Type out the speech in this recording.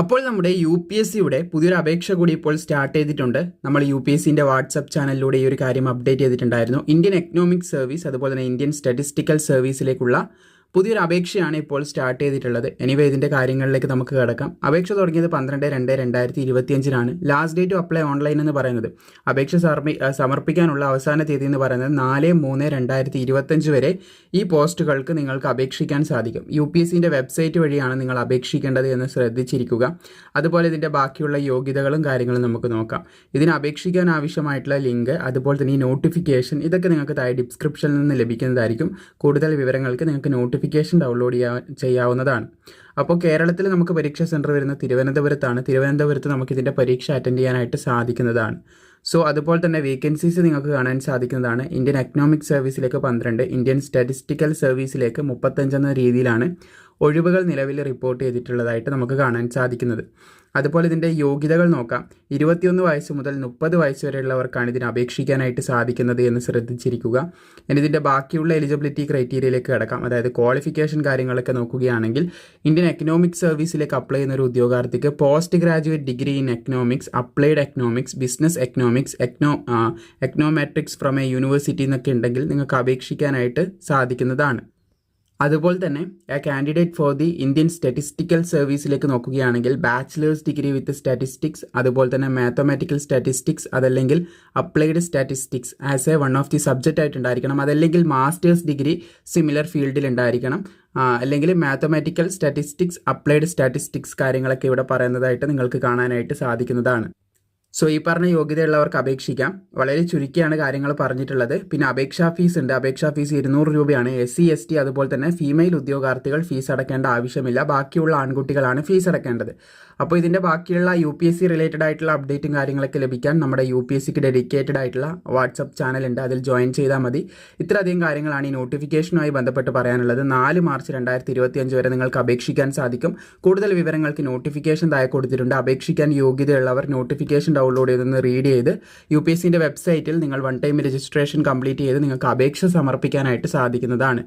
അപ്പോൾ നമ്മുടെ U P S സിയുടെ പുതിയൊരു അപേക്ഷ കൂടി ഇപ്പോൾ സ്റ്റാർട്ട് ചെയ്തിട്ടുണ്ട്. നമ്മൾ യു പി എസ് സിന്റെ വാട്സപ്പ് ചാനലിലൂടെ ഈ ഒരു കാര്യം അപ്ഡേറ്റ് ചെയ്തിട്ടുണ്ടായിരുന്നു. ഇന്ത്യൻ എക്കണോമിക് സർവീസ് അതുപോലെ തന്നെ ഇന്ത്യൻ സ്റ്റാറ്റിസ്റ്റിക്കൽ സർവീസിലേക്കുള്ള പുതിയൊരു അപേക്ഷയാണ് ഇപ്പോൾ സ്റ്റാർട്ട് ചെയ്തിട്ടുള്ളത്. എനിവേ ഇതിന്റെ കാര്യങ്ങളിലേക്ക് നമുക്ക് കിടക്കാം. അപേക്ഷ തുടങ്ങിയത് പന്ത്രണ്ട് രണ്ട് രണ്ടായിരത്തി ഇരുപത്തിയഞ്ചിനാണ് last date to apply online എന്ന് പറയുന്നത്. അപേക്ഷ സമർപ്പി സമർപ്പിക്കാനുള്ള അവസാന തീയതി എന്ന് പറയുന്നത് നാല് മൂന്ന് രണ്ടായിരത്തി ഇരുപത്തഞ്ച് വരെ ഈ പോസ്റ്റുകൾക്ക് നിങ്ങൾക്ക് അപേക്ഷിക്കാൻ സാധിക്കും. യു പി എസ് സിന്റെ വെബ്സൈറ്റ് വഴിയാണ് നിങ്ങൾ അപേക്ഷിക്കേണ്ടത് എന്ന് ശ്രദ്ധിച്ചിരിക്കുക. അതുപോലെ ഇതിന്റെ ബാക്കിയുള്ള യോഗ്യതകളും കാര്യങ്ങളും നമുക്ക് നോക്കാം. ഇതിന് അപേക്ഷിക്കാൻ ആവശ്യമായിട്ടുള്ള ലിങ്ക് അതുപോലെ തന്നെ ഈ നോട്ടിഫിക്കേഷൻ ഇതൊക്കെ നിങ്ങൾക്ക് താഴെ ഡിസ്ക്രിപ്ഷനിൽ നിന്ന് ലഭിക്കുന്നതായിരിക്കും. കൂടുതൽ വിവരങ്ങൾക്ക് നിങ്ങൾക്ക് നോട്ടിഫിക്കേഷൻ ഡൗൺലോഡ് ചെയ്യാ ചെയ്യാവുന്നതാണ്. അപ്പോൾ കേരളത്തിൽ നമുക്ക് പരീക്ഷാ സെന്റർ വരുന്ന തിരുവനന്തപുരത്താണ്. തിരുവനന്തപുരത്ത് നമുക്ക് ഇതിന്റെ പരീക്ഷ അറ്റൻഡ് ചെയ്യാനായിട്ട് സാധിക്കുന്നതാണ്. സോ അതുപോലെ തന്നെ വേക്കൻസീസ് നിങ്ങൾക്ക് കാണാൻ സാധിക്കുന്നതാണ്. ഇന്ത്യൻ എക്കണോമിക് സർവീസിലേക്ക് പന്ത്രണ്ട് ഇന്ത്യൻ സ്റ്റാറ്റിസ്റ്റിക്കൽ സർവീസിലേക്ക് മുപ്പത്തഞ്ചെന്ന രീതിയിലാണ് ഒഴിവുകൾ നിലവിൽ റിപ്പോർട്ട് ചെയ്തിട്ടുള്ളതായിട്ട് നമുക്ക് കാണാൻ സാധിക്കുന്നത്. അതുപോലെ ഇതിന്റെ യോഗ്യതകൾ നോക്കാം. ഇരുപത്തിയൊന്ന് വയസ്സ് മുതൽ മുപ്പത് വയസ്സ് വരെയുള്ളവർക്കാണ് ഇതിന് അപേക്ഷിക്കാനായിട്ട് സാധിക്കുന്നത് എന്ന് ശ്രദ്ധിച്ചിരിക്കുക. ഇനി ഇതിന്റെ ബാക്കിയുള്ള എലിജിബിലിറ്റി ക്രൈറ്റീരിയയിലേക്ക് കിടക്കാം. അതായത് ക്വാളിഫിക്കേഷൻ കാര്യങ്ങളൊക്കെ നോക്കുകയാണെങ്കിൽ ഇന്ത്യൻ എക്കണോമിക് സർവീസിലേക്ക് അപ്ലൈ ചെയ്യുന്ന ഒരു ഉദ്യോഗാർത്ഥിക്ക് post graduate degree in economics applied economics business economics econo econometrics from a university എന്നൊക്കെ ഉണ്ടെങ്കിൽ നിങ്ങൾക്ക് അപേക്ഷിക്കാനായിട്ട് സാധിക്കുന്നതാണ്. അതുപോലെ തന്നെ a candidate for the Indian statistical സർവീസിലേക്ക് നോക്കുകയാണെങ്കിൽ ബാച്ചിലേഴ്സ് ഡിഗ്രി വിത്ത് സ്റ്റാറ്റിസ്റ്റിക്സ് അതുപോലെ തന്നെ മാത്തമാറ്റിക്കൽ സ്റ്റാറ്റിസ്റ്റിക്സ് അതല്ലെങ്കിൽ applied statistics as a one of the subject ആയിട്ടുണ്ടായിരിക്കണം. അതല്ലെങ്കിൽ മാസ്റ്റേഴ്സ് ഡിഗ്രി സിമിലർ ഫീൽഡിൽ ഉണ്ടായിരിക്കണം. അല്ലെങ്കിൽ മാത്തമാറ്റിക്കൽ സ്റ്റാറ്റിസ്റ്റിക്സ് അപ്ലൈഡ് സ്റ്റാറ്റിസ്റ്റിക്സ് കാര്യങ്ങളൊക്കെ ഇവിടെ പറയുന്നതായിട്ട് നിങ്ങൾക്ക് കാണാനായിട്ട് സാധിക്കുന്നതാണ്. സോ ഈ പറഞ്ഞ യോഗ്യതയുള്ളവർക്ക് അപേക്ഷിക്കാം. വളരെ ചുരുക്കിയാണ് കാര്യങ്ങൾ പറഞ്ഞിട്ടുള്ളത്. പിന്നെ അപേക്ഷാ ഫീസ് ഉണ്ട്. അപേക്ഷാ ഫീസ് ഇരുന്നൂറ് രൂപയാണ്. എസ് സി എസ് ടി അതുപോലെ തന്നെ ഫീമെയിൽ ഉദ്യോഗാർത്ഥികൾ ഫീസ് അടക്കേണ്ട ആവശ്യമില്ല. ബാക്കിയുള്ള ആൺകുട്ടികളാണ് ഫീസ് അടക്കേണ്ടത്. അപ്പോൾ ഇതിന്റെ ബാക്കിയുള്ള U P S C related ആയിട്ടുള്ള അപ്ഡേറ്റും കാര്യങ്ങളൊക്കെ ലഭിക്കാൻ നമ്മുടെ യു പി എസ് സിക്ക് ഡെഡിക്കേറ്റഡ് ആയിട്ടുള്ള വാട്സപ്പ് ചാനലുണ്ട് അതിൽ ജോയിൻ ചെയ്താൽ മതി. ഇത്രയധികം കാര്യങ്ങളാണ് ഈ നോട്ടിഫിക്കേഷനുമായി ബന്ധപ്പെട്ട് പറയാനുള്ളത്. നാല് മാർച്ച് രണ്ടായിരത്തി ഇരുപത്തി അഞ്ച് വരെ നിങ്ങൾക്ക് അപേക്ഷിക്കാൻ സാധിക്കും. കൂടുതൽ വിവരങ്ങൾക്ക് നോട്ടിഫിക്കേഷൻ താഴെ കൊടുത്തിട്ടുണ്ട്. അപേക്ഷിക്കാൻ യോഗ്യതയുള്ളവർ നോട്ടിഫിക്കേഷൻ ഡൗൺലോഡ് ചെയ്തെന്ന് റീഡ് ചെയ്ത് യു പി എസ് സിന്റെ വെബ്സൈറ്റിൽ നിങ്ങൾ വൺ ടൈം രജിസ്ട്രേഷൻ കംപ്ലീറ്റ് ചെയ്ത് നിങ്ങൾക്ക് അപേക്ഷ സമർപ്പിക്കാനായിട്ട് സാധിക്കുന്നതാണ്.